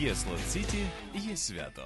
Є Слот-Сіті, є свято.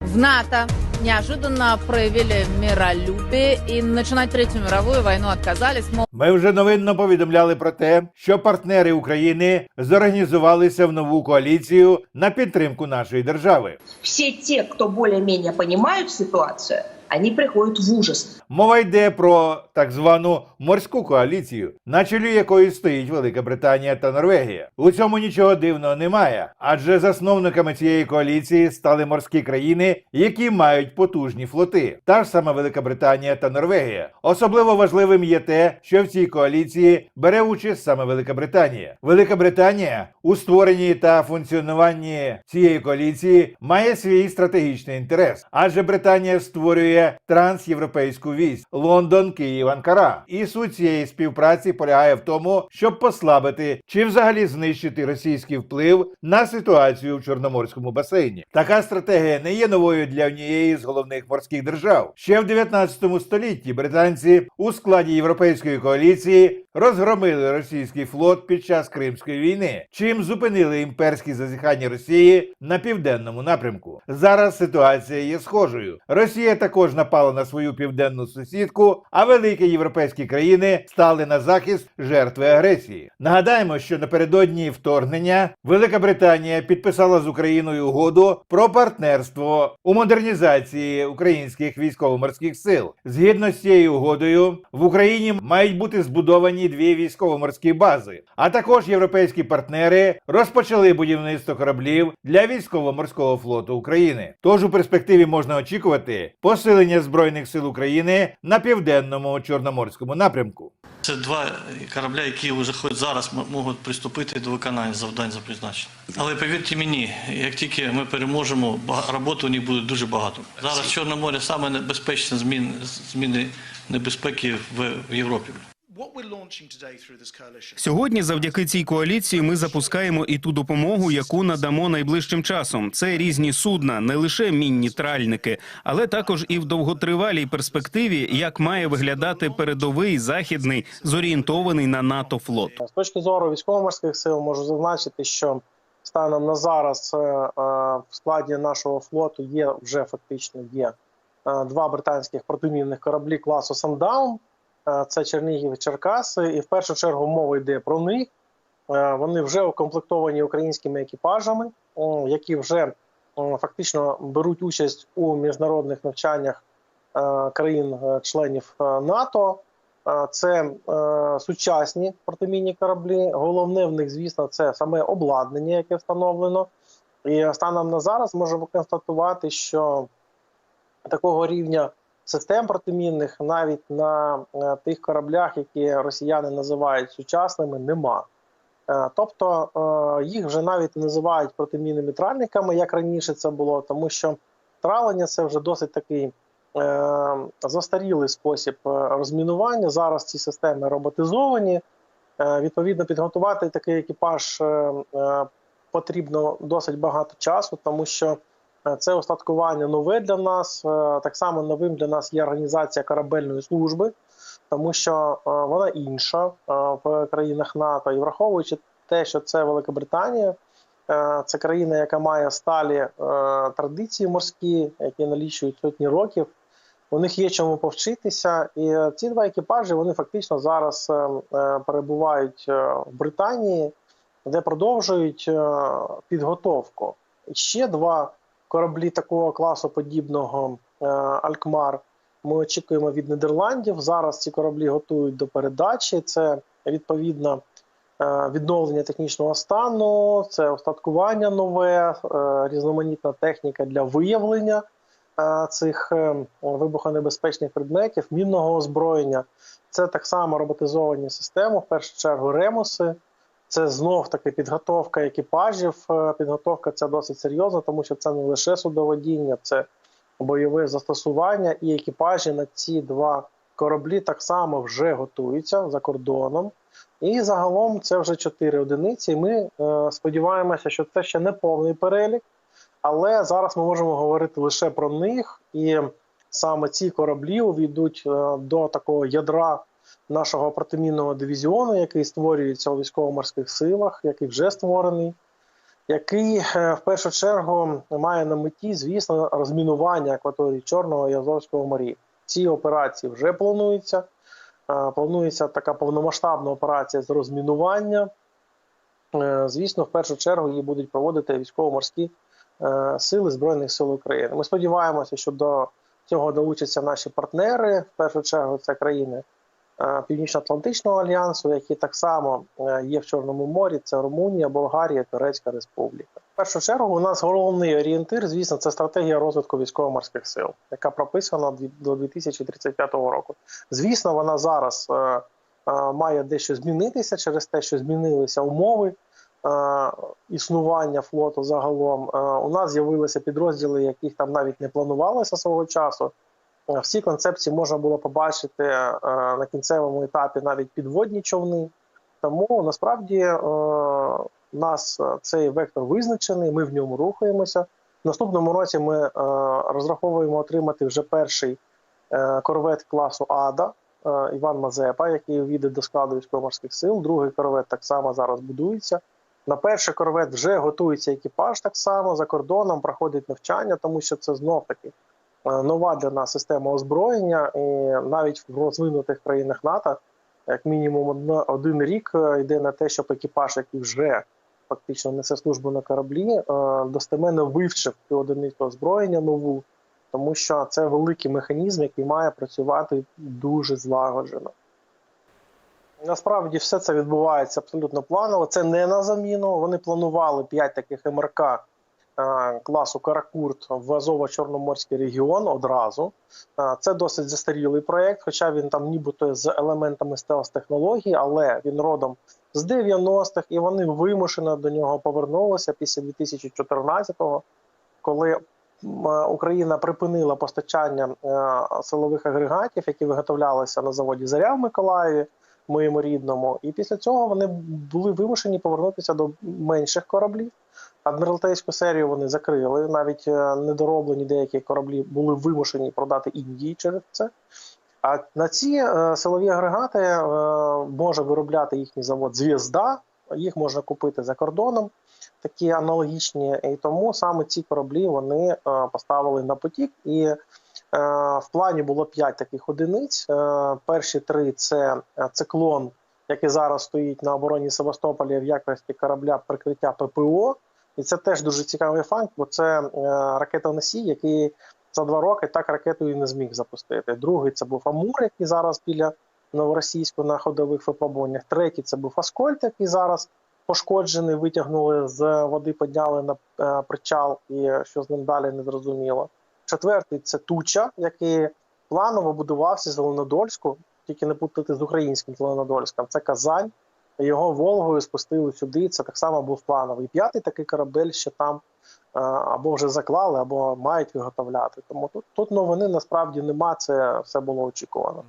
В НАТО неожиданно проявили миролюбие и начинать Третью мировую войну отказались. Мол, Ми вже новинно повідомляли про те, що партнери України зорганізувалися в нову коаліцію на підтримку нашої держави. все те, кто более-менее понимают ситуацию, они приходят в ужас. Мова йде про так звану морську коаліцію, на чолі якої стоїть Велика Британія та Норвегія. У цьому нічого дивного немає, адже засновниками цієї коаліції стали морські країни, які мають потужні флоти. Та ж сама Велика Британія та Норвегія. Особливо важливим є те, що в цій коаліції бере участь саме Велика Британія. Велика Британія у створенні та функціонуванні цієї коаліції має свій стратегічний інтерес, адже Британія створює трансєвропейську вісь Лондон, Київ, Анкара. І суть цієї співпраці полягає в тому, щоб послабити чи взагалі знищити російський вплив на ситуацію в Чорноморському басейні. Така стратегія не є новою для однієї з головних морських держав. Ще в 19 столітті британці у складі європейської коаліції розгромили російський флот під час Кримської війни, чим зупинили імперські зазіхання Росії на південному напрямку. Зараз ситуація є схожою. Росія також напала на свою південну сусідку, а великі європейські країни стали на захист жертви агресії. Нагадаємо, що напередодні вторгнення Велика Британія підписала з Україною угоду про партнерство у модернізації українських військово-морських сил. Згідно з цією угодою, в Україні мають бути збудовані дві військово-морські бази. А також європейські партнери розпочали будівництво кораблів для військово-морського флоту України. Тож у перспективі можна очікувати посилення збройних сил України на південному чорноморському напрямку. Це два корабля, які вже хоч зараз можуть приступити до виконання завдань за призначення. Але повірте мені, як тільки ми переможемо, роботи у них буде дуже багато. Зараз Чорне море саме небезпечне змін, зміни небезпеки в Європі. What we're launching today through this coalition Сьогодні, завдяки цій коаліції, ми запускаємо і ту допомогу, яку надамо найближчим часом. Це різні судна, не лише мінні тральники, але також і в довготривалій перспективі, як має виглядати передовий західний зорієнтований на НАТО флот. З точки зору військово-морських сил можу зазначити, що станом на зараз е, е, в складі нашого флоту є вже фактично є е, два британських протимінних кораблі класу Сандаун. Е, Це Чернігів і Черкаси, і в першу чергу мова йде про них. Е, Вони вже укомплектовані українськими екіпажами, які вже фактично беруть участь у міжнародних навчаннях е, країн-членів е, НАТО. Е, Це е, сучасні протимінні кораблі. Головне в них, звісно, це саме обладнання, яке встановлено. І станом на зараз можемо констатувати, що такого рівня систем протимінних навіть на е, тих кораблях, які росіяни називають сучасними, нема. Е, Тобто е, їх вже навіть називають протимінними тральниками, як раніше це було, тому що тралення це вже досить такий застарілий спосіб розмінування. Зараз ці системи роботизовані. Відповідно, підготувати такий екіпаж потрібно досить багато часу, тому що це устаткування нове для нас. Е, Так само новим для нас є організація корабельної служби, тому що е, вона інша е, в країнах НАТО, і враховуючи те, що це Велика Британія. Е, Це країна, яка має сталі е, традиції морські, які налічують сотні років. У них є чому повчитися, і е, ці два екіпажі вони фактично зараз е, е, перебувають е, в Британії, де продовжують е, підготовку. Ще два кораблі такого класу подібного е, Алькмар. Ми очікуємо від Нідерландів. Зараз ці кораблі готують до передачі. Це відповідно е, відновлення технічного стану, це остаткування нове, е, різноманітна техніка для виявлення е, цих е, вибухонебезпечних предметів, мінного озброєння. Це так само роботизовані системи, в першу чергу ремуси. Це знов таки підготовка екіпажів. Е, Підготовка це досить серйозна, тому що це не лише судоводіння, це бойове застосування, і екіпажі на ці два кораблі так само вже готуються за кордоном. І загалом це вже чотири одиниці. Ми е, сподіваємося, що це ще не повний перелік, але зараз ми можемо говорити лише про них, і саме ці кораблі увійдуть е, до такого ядра нашого протимінного дивізіону, який створюється у військово-морських силах, який вже створений. який е, в першу чергу має на меті, звісно, розмінування акваторії Чорного і Азовського морів. Ці операції вже плануються. Е, Планується така повномасштабна операція з розмінування. Е, Звісно, в першу чергу її будуть проводити військово-морські сили Збройних сил України. Ми сподіваємося, що до цього долучаться наші партнери. В першу чергу це країни Північно-Атлантичного альянсу, які так само е, є в Чорному морі. Це Румунія, Болгарія, Турецька Республіка. В першу чергу у нас головний орієнтир, звісно, це стратегія розвитку військово-морських сил, яка прописана до 2035 року. Звісно, вона зараз е, е, має дещо змінитися через те, що змінилися умови е, існування флоту загалом. Е, у нас з'явилися підрозділи, яких там навіть не планувалося свого часу. Е, Всі концепції можна було побачити е, на кінцевому етапі навіть підводні човни. Тому насправді е, у нас цей вектор визначений, ми в ньому рухаємося. В наступному році ми розраховуємо отримати вже перший корвет класу Ада Іван Мазепа, який увійде до складу військово-морських сил. Другий корвет так само зараз будується. На перший корвет вже готується екіпаж так само за кордоном, проходить навчання, тому що це знов таки нова для нас система озброєння, і навіть в розвинутих країнах НАТО, як мінімум, один рік е, йде на те, щоб екіпаж, який вже фактично несе службу на кораблі, е, достеменно вивчив цю одиницю озброєння нову, тому що це великий механізм, який має працювати дуже злагоджено. Насправді все це відбувається абсолютно планово. Це не на заміну. Вони планували 5 таких МРК е, класу Каракурт в Азово-Чорноморський регіон одразу. Е, Це досить застарілий проєкт, хоча він там нібито з елементами стелс-технологій, але він родом з 90-х, і вони вимушено до нього повернулися після 2014-го, коли е, Україна припинила постачання е, силових агрегатів, які виготовлялися на заводі Заря в Миколаєві, моєму рідному. І після цього вони були вимушені повернутися до менших кораблів. Адміралтейську серію вони закрили. Навіть е, недороблені деякі кораблі були вимушені продати Індії через це. А на ці е, силові агрегати е, може виробляти їхній завод Звізда. Їх можна купити за кордоном, такі аналогічні. І тому саме ці кораблі вони поставили на потік. І в плані було 5 таких одиниць. Перші три це циклон, який зараз стоїть на обороні Севастополя в якості корабля прикриття ППО. І це теж дуже цікавий факт, бо це е, ракетоносій, який за два роки так ракету і не зміг запустити. Другий це був Амур, який зараз біля новоросійську на ходових випробуваннях. Третій це був Аскольд, який зараз пошкоджений, витягнули з води, підняли на е, причал, і що з ним далі не зрозуміло. Четвертий це Туча, який планово будувався Зеленодольську, тільки не путати з українським Зеленодольськом. Це Казань. Його Волгою спустили сюди. Це так само був плановий. П'ятий такий корабель, що там е, або вже заклали, або мають виготовляти. Тому тут, тут новини насправді нема. Це все було очікувано.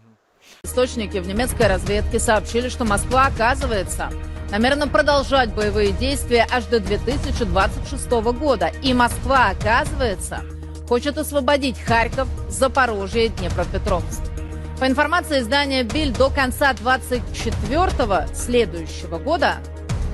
Источники в немецкой разведке сообщили, что Москва, оказывается, намерена продолжать боевые действия аж до 2026 года. И Москва, оказывается, хочет освободить Харьков, Запорожье и Днепропетровск. По информации издания «Биль», до конца 24 следующего года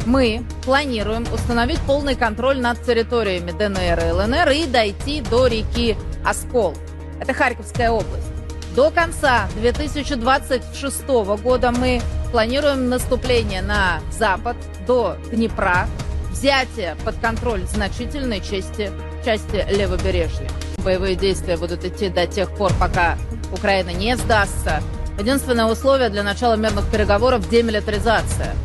мы планируем установить полный контроль над территориями ДНР и ЛНР и дойти до реки Оскол. Это Харьковская область. До конца 2026 года мы планируем наступление на запад до Днепра, взятие под контроль значительной части, части левобережья. Боевые действия будут идти до тех пор, пока Украина не сдастся. Единственное условие для начала мирных переговоров – демилитаризация.